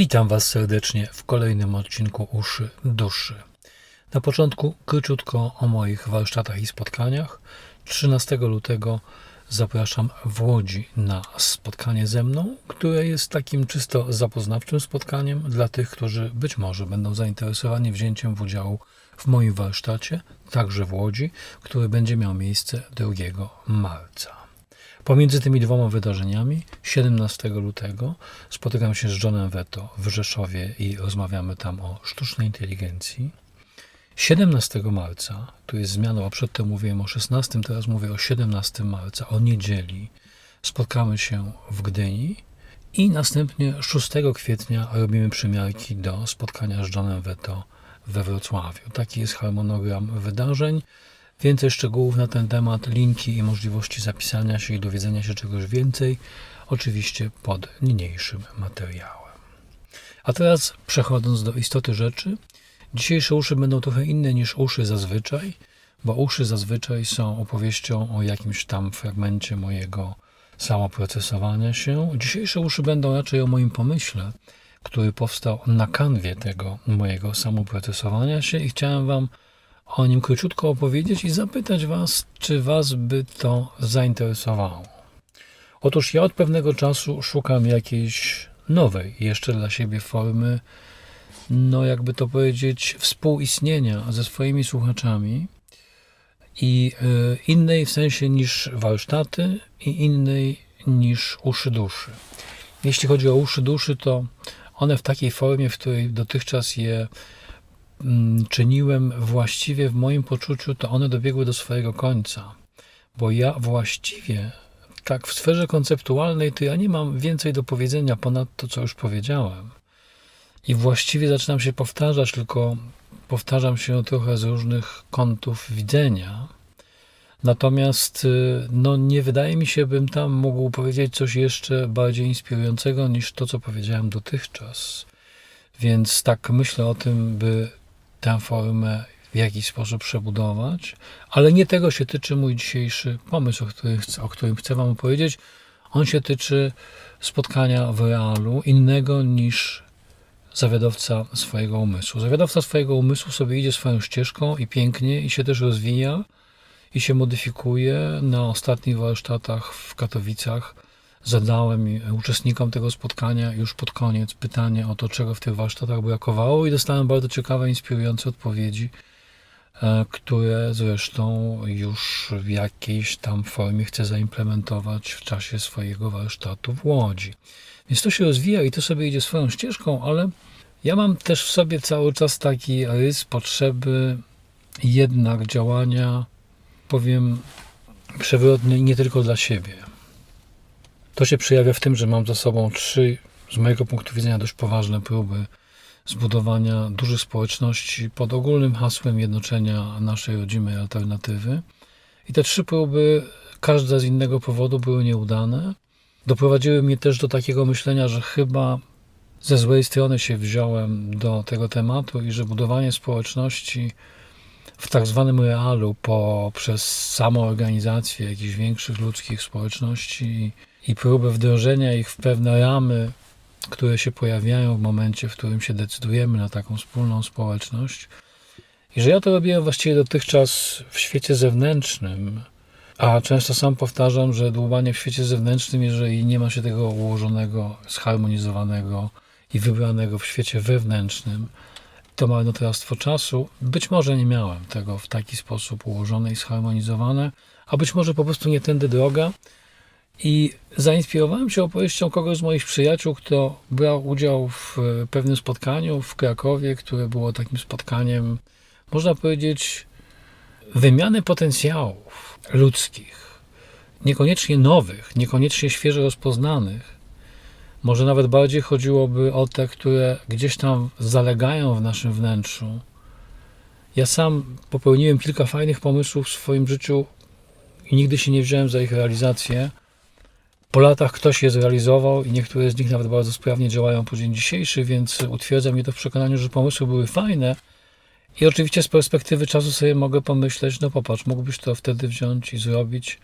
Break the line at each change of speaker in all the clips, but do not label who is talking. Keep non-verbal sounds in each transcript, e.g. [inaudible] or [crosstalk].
Witam Was serdecznie w kolejnym odcinku Uszy Duszy. Na początku króciutko o moich warsztatach i spotkaniach. 13 lutego zapraszam w Łodzi na spotkanie ze mną, które jest takim czysto zapoznawczym spotkaniem dla tych, którzy być może będą zainteresowani wzięciem w udziału w moim warsztacie, także w Łodzi, który będzie miał miejsce 2 marca. Pomiędzy tymi dwoma wydarzeniami, 17 lutego, spotykam się z Johnem Veto w Rzeszowie i rozmawiamy tam o sztucznej inteligencji. 17 marca, tu jest zmiana, bo przedtem mówiłem o 16, teraz mówię o 17 marca, o niedzieli, spotkamy się w Gdyni i następnie 6 kwietnia robimy przymiarki do spotkania z Johnem Veto we Wrocławiu. Taki jest harmonogram wydarzeń. Więcej szczegółów na ten temat, linki i możliwości zapisania się i dowiedzenia się czegoś więcej, oczywiście pod niniejszym materiałem. A teraz przechodząc do istoty rzeczy, dzisiejsze uszy będą trochę inne niż uszy zazwyczaj, bo uszy zazwyczaj są opowieścią o jakimś tam fragmencie mojego samoprocesowania się. Dzisiejsze uszy będą raczej o moim pomyśle, który powstał na kanwie tego mojego samoprocesowania się i chciałem Wam o nim króciutko opowiedzieć i zapytać Was, czy Was by to zainteresowało. Otóż ja od pewnego czasu szukam jakiejś nowej jeszcze dla siebie formy, no jakby to powiedzieć, współistnienia ze swoimi słuchaczami i y, innej w sensie niż warsztaty i innej niż uszy duszy. Jeśli chodzi o uszy duszy, to one w takiej formie, w której dotychczas je czyniłem właściwie w moim poczuciu, to one dobiegły do swojego końca. Bo ja właściwie, tak w sferze konceptualnej, to ja nie mam więcej do powiedzenia ponad to, co już powiedziałem. I właściwie zaczynam się powtarzać, tylko powtarzam się trochę z różnych kątów widzenia. Natomiast y, no, nie wydaje mi się, bym tam mógł powiedzieć coś jeszcze bardziej inspirującego niż to, co powiedziałem dotychczas. Więc tak myślę o tym, by tę formę w jakiś sposób przebudować, ale nie tego się tyczy mój dzisiejszy pomysł, o którym chcę, o którym chcę Wam opowiedzieć. On się tyczy spotkania w realu innego niż zawiadowca swojego umysłu. Zawiadowca swojego umysłu sobie idzie swoją ścieżką i pięknie i się też rozwija i się modyfikuje. Na ostatnich warsztatach w Katowicach zadałem uczestnikom tego spotkania już pod koniec pytanie o to, czego w tych warsztatach brakowało i dostałem bardzo ciekawe, inspirujące odpowiedzi, e, które zresztą już w jakiejś tam formie chcę zaimplementować w czasie swojego warsztatu w Łodzi. Więc to się rozwija i to sobie idzie swoją ścieżką, ale ja mam też w sobie cały czas taki rys potrzeby jednak działania, powiem przewrotny nie tylko dla siebie. To się przejawia w tym, że mam za sobą trzy, z mojego punktu widzenia, dość poważne próby zbudowania dużych społeczności pod ogólnym hasłem jednoczenia naszej rodzimej alternatywy. I te trzy próby, każda z innego powodu, były nieudane. Doprowadziły mnie też do takiego myślenia, że chyba ze złej strony się wziąłem do tego tematu i że budowanie społeczności w tak zwanym realu poprzez samoorganizację jakichś większych ludzkich społeczności i próbę wdrożenia ich w pewne ramy, które się pojawiają w momencie, w którym się decydujemy na taką wspólną społeczność. I że ja to robiłem właściwie dotychczas w świecie zewnętrznym, a często sam powtarzam, że dłubanie w świecie zewnętrznym, jeżeli nie ma się tego ułożonego, zharmonizowanego i wybranego w świecie wewnętrznym, to marnotrawstwo czasu. Być może nie miałem tego w taki sposób ułożone i zharmonizowane, a być może po prostu nie tędy droga. I zainspirowałem się opowieścią kogoś z moich przyjaciół, kto brał udział w pewnym spotkaniu w Krakowie, które było takim spotkaniem, można powiedzieć, wymiany potencjałów ludzkich, niekoniecznie nowych, niekoniecznie świeżo rozpoznanych. Może nawet bardziej chodziłoby o te, które gdzieś tam zalegają w naszym wnętrzu. Ja sam popełniłem kilka fajnych pomysłów w swoim życiu i nigdy się nie wziąłem za ich realizację. Po latach ktoś je zrealizował i niektóre z nich nawet bardzo sprawnie działają po dzień dzisiejszy, więc utwierdza mnie to w przekonaniu, że pomysły były fajne. I oczywiście z perspektywy czasu sobie mogę pomyśleć, no popatrz, mógłbyś to wtedy wziąć i zrobić.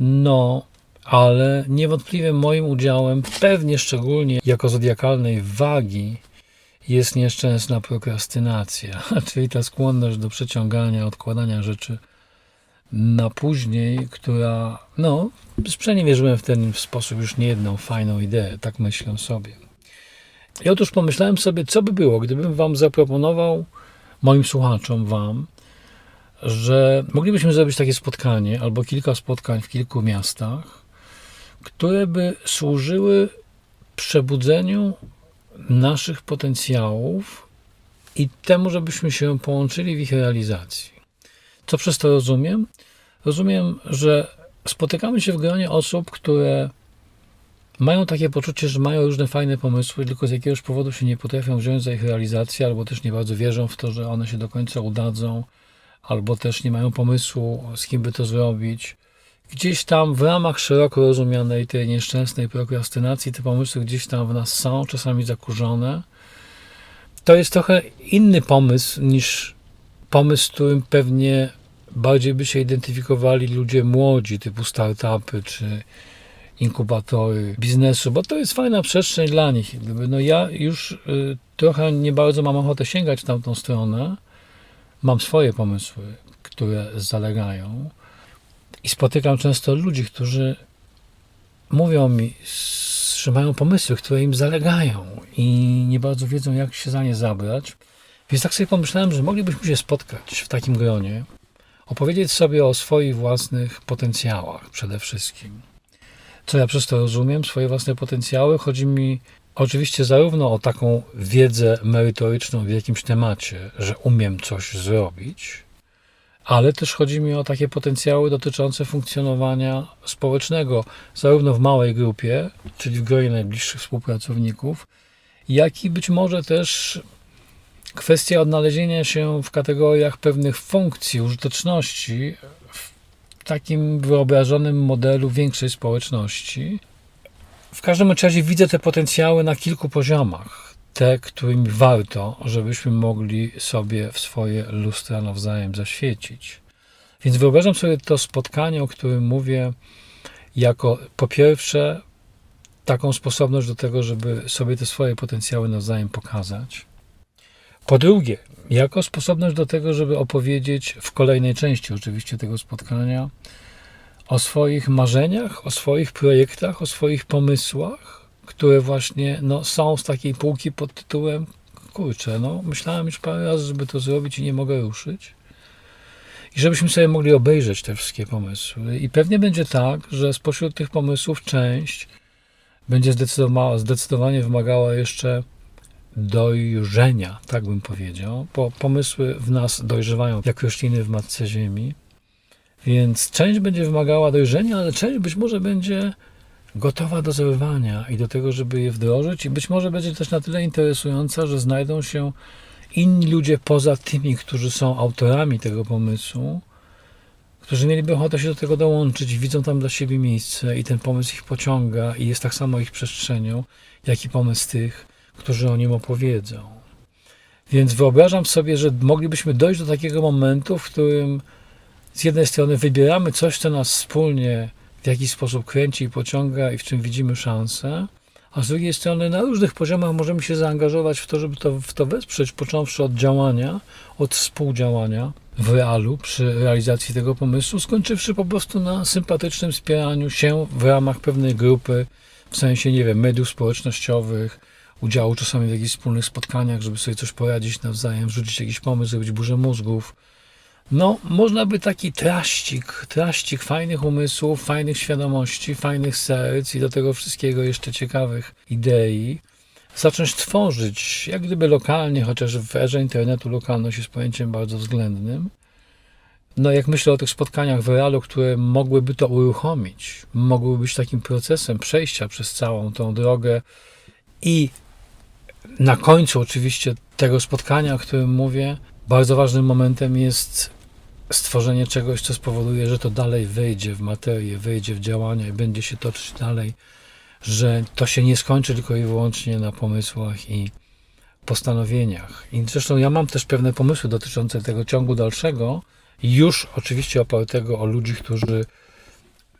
No, ale niewątpliwie moim udziałem, pewnie szczególnie jako zodiakalnej wagi, jest nieszczęsna prokrastynacja, [laughs] czyli ta skłonność do przeciągania, odkładania rzeczy na później, która, no, sprzeniewierzyłem w ten sposób już niejedną fajną ideę, tak myślę sobie. I otóż pomyślałem sobie, co by było, gdybym Wam zaproponował, moim słuchaczom, Wam, że moglibyśmy zrobić takie spotkanie albo kilka spotkań w kilku miastach, które by służyły przebudzeniu naszych potencjałów i temu, żebyśmy się połączyli w ich realizacji. Co przez to rozumiem? Rozumiem, że spotykamy się w gronie osób, które mają takie poczucie, że mają różne fajne pomysły, tylko z jakiegoś powodu się nie potrafią wziąć za ich realizację, albo też nie bardzo wierzą w to, że one się do końca udadzą, albo też nie mają pomysłu, z kim by to zrobić. Gdzieś tam w ramach szeroko rozumianej tej nieszczęsnej prokrastynacji te pomysły gdzieś tam w nas są, czasami zakurzone. To jest trochę inny pomysł niż pomysł, którym pewnie bardziej by się identyfikowali ludzie młodzi, typu startupy czy inkubatory biznesu, bo to jest fajna przestrzeń dla nich. No ja już y, trochę nie bardzo mam ochotę sięgać w tamtą stronę. Mam swoje pomysły, które zalegają i spotykam często ludzi, którzy mówią mi, że mają pomysły, które im zalegają i nie bardzo wiedzą, jak się za nie zabrać. Więc tak sobie pomyślałem, że moglibyśmy się spotkać w takim gronie, opowiedzieć sobie o swoich własnych potencjałach przede wszystkim. Co ja przez to rozumiem, swoje własne potencjały? Chodzi mi oczywiście zarówno o taką wiedzę merytoryczną w jakimś temacie, że umiem coś zrobić, ale też chodzi mi o takie potencjały dotyczące funkcjonowania społecznego, zarówno w małej grupie, czyli w gronie najbliższych współpracowników, jak i być może też kwestia odnalezienia się w kategoriach pewnych funkcji, użyteczności w takim wyobrażonym modelu większej społeczności. W każdym razie widzę te potencjały na kilku poziomach. Te, którymi warto, żebyśmy mogli sobie w swoje lustra nawzajem zaświecić. Więc wyobrażam sobie to spotkanie, o którym mówię, jako po pierwsze taką sposobność do tego, żeby sobie te swoje potencjały nawzajem pokazać. Po drugie, jako sposobność do tego, żeby opowiedzieć w kolejnej części oczywiście tego spotkania o swoich marzeniach, o swoich projektach, o swoich pomysłach, które właśnie no, są z takiej półki pod tytułem kurczę, no myślałem już parę razy, żeby to zrobić i nie mogę ruszyć. I żebyśmy sobie mogli obejrzeć te wszystkie pomysły. I pewnie będzie tak, że spośród tych pomysłów część będzie zdecydowa- zdecydowanie wymagała jeszcze dojrzenia, tak bym powiedział, bo pomysły w nas dojrzewają jak rośliny w matce ziemi, więc część będzie wymagała dojrzenia, ale część być może będzie gotowa do zerwania i do tego, żeby je wdrożyć. I być może będzie też na tyle interesująca, że znajdą się inni ludzie poza tymi, którzy są autorami tego pomysłu, którzy mieliby ochotę się do tego dołączyć, widzą tam dla siebie miejsce i ten pomysł ich pociąga i jest tak samo ich przestrzenią, jak i pomysł tych, którzy o nim opowiedzą. Więc wyobrażam sobie, że moglibyśmy dojść do takiego momentu, w którym z jednej strony wybieramy coś, co nas wspólnie w jakiś sposób kręci i pociąga i w czym widzimy szansę, a z drugiej strony na różnych poziomach możemy się zaangażować w to, żeby to, w to wesprzeć, począwszy od działania, od współdziałania w realu przy realizacji tego pomysłu, skończywszy po prostu na sympatycznym wspieraniu się w ramach pewnej grupy, w sensie, nie wiem, mediów społecznościowych, udziału czasami w jakichś wspólnych spotkaniach, żeby sobie coś poradzić nawzajem, rzucić jakiś pomysł, zrobić burzę mózgów. No, można by taki traścik, traścik fajnych umysłów, fajnych świadomości, fajnych serc i do tego wszystkiego jeszcze ciekawych idei zacząć tworzyć, jak gdyby lokalnie, chociaż w erze internetu lokalność jest pojęciem bardzo względnym. No, jak myślę o tych spotkaniach w realu, które mogłyby to uruchomić, mogłyby być takim procesem przejścia przez całą tą drogę i na końcu oczywiście tego spotkania, o którym mówię, bardzo ważnym momentem jest stworzenie czegoś, co spowoduje, że to dalej wejdzie w materię, wejdzie w działania i będzie się toczyć dalej, że to się nie skończy tylko i wyłącznie na pomysłach i postanowieniach. I zresztą ja mam też pewne pomysły dotyczące tego ciągu dalszego, już oczywiście opartego o ludzi, którzy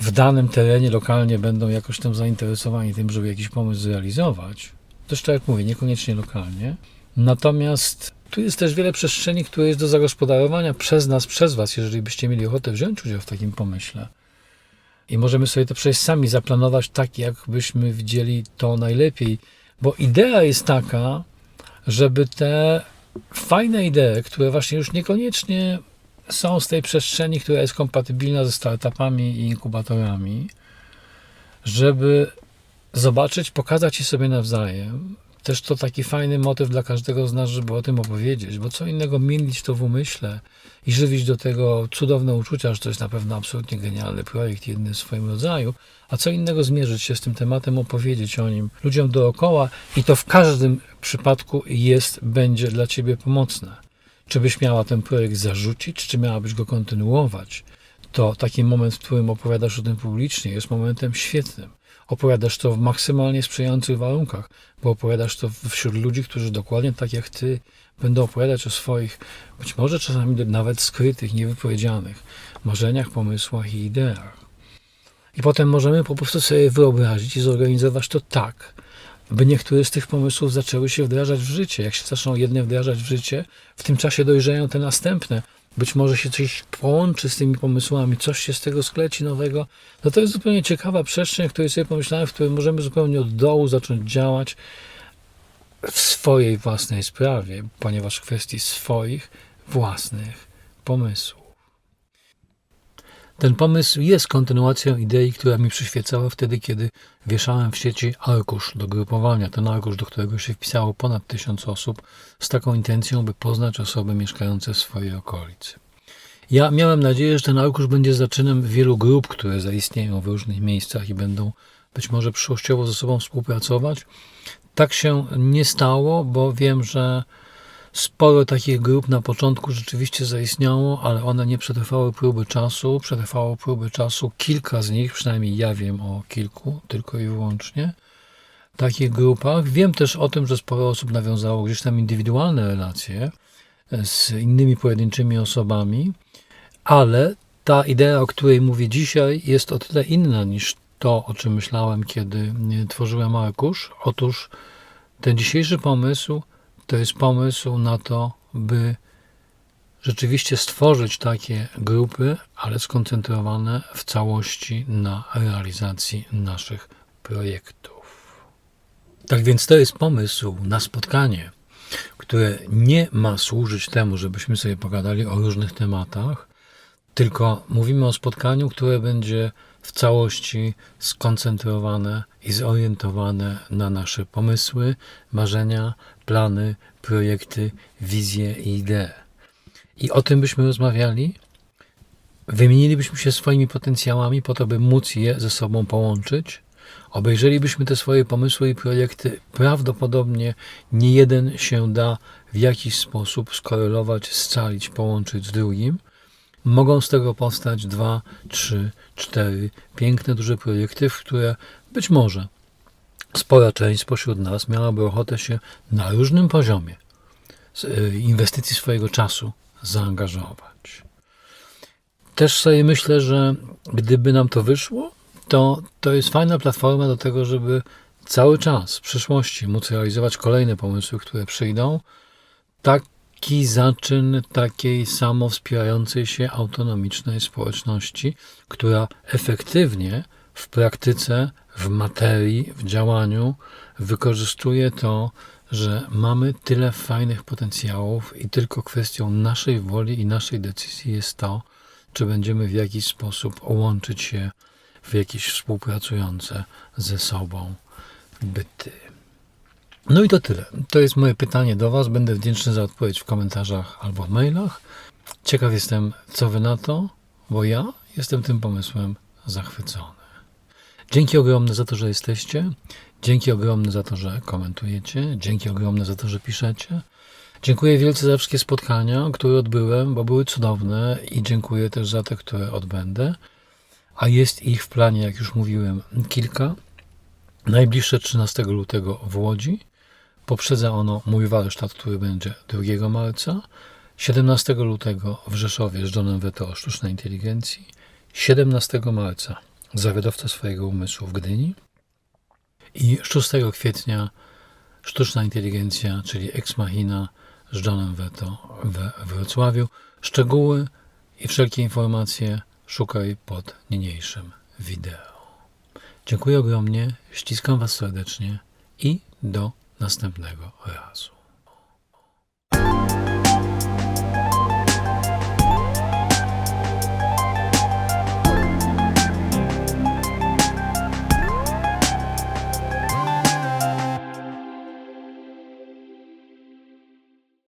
w danym terenie lokalnie będą jakoś tam zainteresowani tym, żeby jakiś pomysł zrealizować. Też tak jak mówię, niekoniecznie lokalnie. Natomiast tu jest też wiele przestrzeni, które jest do zagospodarowania przez nas, przez Was, jeżeli byście mieli ochotę wziąć udział w takim pomyśle. I możemy sobie to przejść sami, zaplanować tak, jakbyśmy widzieli to najlepiej. Bo idea jest taka, żeby te fajne idee, które właśnie już niekoniecznie są z tej przestrzeni, która jest kompatybilna ze startupami i inkubatorami, żeby zobaczyć, pokazać je sobie nawzajem. Też to taki fajny motyw dla każdego z nas, żeby o tym opowiedzieć, bo co innego mielić to w umyśle i żywić do tego cudowne uczucia, że to jest na pewno absolutnie genialny projekt, jedyny w swoim rodzaju, a co innego zmierzyć się z tym tematem, opowiedzieć o nim ludziom dookoła i to w każdym przypadku jest, będzie dla Ciebie pomocne. Czy byś miała ten projekt zarzucić, czy miałabyś go kontynuować? To taki moment, w którym opowiadasz o tym publicznie, jest momentem świetnym. Opowiadasz to w maksymalnie sprzyjających warunkach, bo opowiadasz to wśród ludzi, którzy dokładnie tak jak ty będą opowiadać o swoich, być może czasami nawet skrytych, niewypowiedzianych marzeniach, pomysłach i ideach. I potem możemy po prostu sobie wyobrazić i zorganizować to tak, by niektóre z tych pomysłów zaczęły się wdrażać w życie. Jak się zaczną jedne wdrażać w życie, w tym czasie dojrzeją te następne. Być może się coś połączy z tymi pomysłami, coś się z tego skleci nowego. No to jest zupełnie ciekawa przestrzeń, w której sobie pomyślałem, w której możemy zupełnie od dołu zacząć działać w swojej własnej sprawie, ponieważ w kwestii swoich własnych pomysłów. Ten pomysł jest kontynuacją idei, która mi przyświecała wtedy, kiedy wieszałem w sieci arkusz do grupowania. Ten arkusz, do którego się wpisało ponad tysiąc osób, z taką intencją, by poznać osoby mieszkające w swojej okolicy. Ja miałem nadzieję, że ten arkusz będzie zaczynem wielu grup, które zaistnieją w różnych miejscach i będą być może przyszłościowo ze sobą współpracować. Tak się nie stało, bo wiem, że Sporo takich grup na początku rzeczywiście zaistniało, ale one nie przetrwały próby czasu. Przetrwało próby czasu kilka z nich, przynajmniej ja wiem o kilku, tylko i wyłącznie takich grupach. Wiem też o tym, że sporo osób nawiązało gdzieś tam indywidualne relacje z innymi pojedynczymi osobami, ale ta idea, o której mówię dzisiaj, jest o tyle inna niż to, o czym myślałem, kiedy tworzyłem Arkusz. Otóż ten dzisiejszy pomysł to jest pomysł na to, by rzeczywiście stworzyć takie grupy, ale skoncentrowane w całości na realizacji naszych projektów. Tak więc to jest pomysł na spotkanie, które nie ma służyć temu, żebyśmy sobie pogadali o różnych tematach, tylko mówimy o spotkaniu, które będzie w całości skoncentrowane i zorientowane na nasze pomysły, marzenia, plany, projekty, wizje i idee. I o tym byśmy rozmawiali, wymienilibyśmy się swoimi potencjałami po to, by móc je ze sobą połączyć. Obejrzelibyśmy te swoje pomysły i projekty. Prawdopodobnie nie jeden się da w jakiś sposób skorelować, scalić, połączyć z drugim. Mogą z tego powstać dwa, trzy, cztery piękne, duże projekty, w które być może spora część spośród nas miałaby ochotę się na różnym poziomie y, inwestycji swojego czasu zaangażować. Też sobie myślę, że gdyby nam to wyszło, to to jest fajna platforma do tego, żeby cały czas w przyszłości móc realizować kolejne pomysły, które przyjdą. Taki zaczyn takiej samowspierającej się autonomicznej społeczności, która efektywnie w praktyce w materii, w działaniu wykorzystuje to, że mamy tyle fajnych potencjałów i tylko kwestią naszej woli i naszej decyzji jest to, czy będziemy w jakiś sposób łączyć się w jakieś współpracujące ze sobą byty. No i to tyle. To jest moje pytanie do Was. Będę wdzięczny za odpowiedź w komentarzach albo w mailach. Ciekaw jestem, co Wy na to, bo ja jestem tym pomysłem zachwycony. Dzięki ogromne za to, że jesteście. Dzięki ogromne za to, że komentujecie. Dzięki ogromne za to, że piszecie. Dziękuję wielce za wszystkie spotkania, które odbyłem, bo były cudowne i dziękuję też za te, które odbędę. A jest ich w planie, jak już mówiłem, kilka. Najbliższe 13 lutego w Łodzi. Poprzedza ono mój warsztat, który będzie 2 marca. 17 lutego w Rzeszowie z Johnem Weto o sztucznej inteligencji. 17 marca Zawodowca swojego umysłu w Gdyni. I 6 kwietnia Sztuczna Inteligencja, czyli Ex Machina z Johnem Veto we Wrocławiu. Szczegóły i wszelkie informacje szukaj pod niniejszym wideo. Dziękuję ogromnie, ściskam Was serdecznie i do następnego razu.